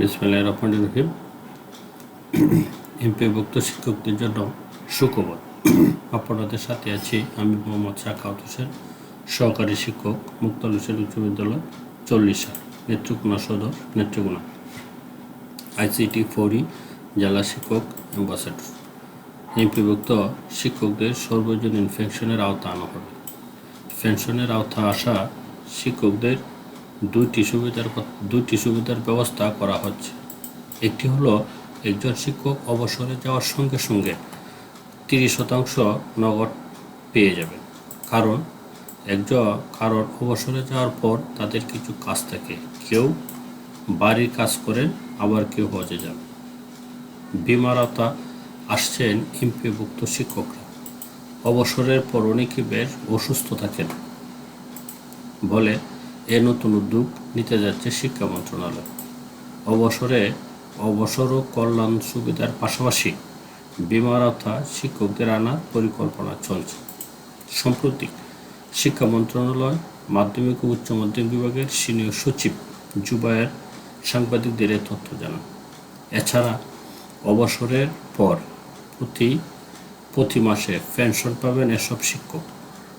বিসমিল্লাহ রহমান রহিম। এমপিভুক্ত শিক্ষকদের জন্য সুখবর আপনাদের সাথে আছি আমি মোহাম্মদ শাখাউত হোসেন, সহকারী শিক্ষক মুক্তাল হোসেন উচ্চ বিদ্যালয়, চল্লিশা নেত্রকোনা সদর, নেত্রকোনা। আইসিটি ফৌরি, জেলা শিক্ষক, অ্যাম্বাসেডর। এমপিভুক্ত শিক্ষকদের সর্বজনীন পেনশনের আওতা আনা হবে। পেনশনের আওতা আসা শিক্ষকদের দুইটি সুবিধার দুইটি সুবিধার ব্যবস্থা করা হচ্ছে। একটি হলো একজন শিক্ষক অবসরে যাওয়ার সঙ্গে সঙ্গে তিরিশ শতাংশ নগদ পেয়ে যাবেন। কারণ একজন কারণ অবসরে যাওয়ার পর তাদের কিছু কাজ থাকে। কেউ বাড়ির কাজ করেন, আবার কেউ হজে যান। বিমারতা আসছেন এমপিভুক্ত শিক্ষকরা। অবসরের পর অনেকে বেশ অসুস্থ থাকেন। বলে এ নতুন উদ্যোগ নিতে যাচ্ছে শিক্ষা মন্ত্রণালয়। অবসরে অবসর ও কল্যাণ সুবিধার পাশাপাশি বিমার বিমারতা শিক্ষকদের আনার পরিকল্পনা চলছে। সম্প্রতি শিক্ষা মন্ত্রণালয়, মাধ্যমিক ও উচ্চ মাধ্যমিক বিভাগের সিনিয়র সচিব জুবায়ের সাংবাদিকদের এ তথ্য জানান। এছাড়া অবসরের পর প্রতি প্রতি মাসে পেনশন পাবেন এসব শিক্ষক।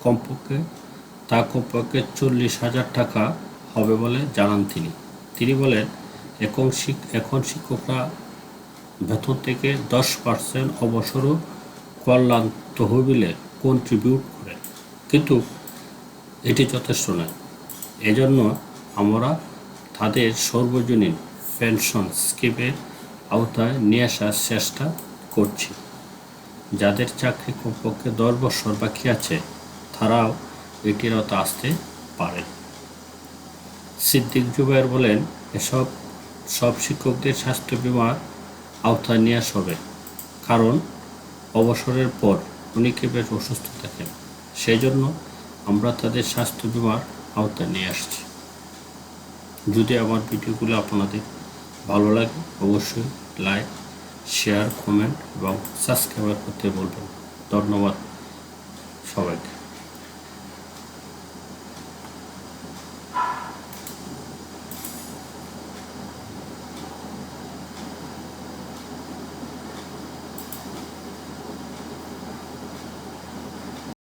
কমপক্ষে তা কমপক্ষে চল্লিশ হাজার টাকা হবে বলে জানান তিনি। তিনি বলেন, এখন এখন শিক্ষকরা বেতন থেকে দশ পার্সেন্ট অবসর ও কল্যাণ তহবিলে কন্ট্রিবিউট করে কিন্তু এটি যথেষ্ট নয়। এজন্য আমরা তাদের সর্বজনীন পেনশন স্কিমের আওতায় নিয়ে আসার চেষ্টা করছি। যাদের চাকরি কমপক্ষে দশ বছর বাকি আছে, তারাও আওতা আসতে পারে। সিদ্দিক জুবাইর বলেন, এসব সব শিক্ষকদের স্বাস্থ্য বিমার আওতায় নিয়ে হবে, কারণ অবসরের পর অনেকে বেশ অসুস্থ থাকেন। সেই জন্য আমরা তাদের স্বাস্থ্য বিমার আওতায় নিয়ে আসছি। যদি আমার ভিডিওগুলো আপনাদের ভালো লাগে, অবশ্যই লাইক, শেয়ার, কমেন্ট এবং সাবস্ক্রাইব করতে বলবেন ধন্যবাদ সবাইকে।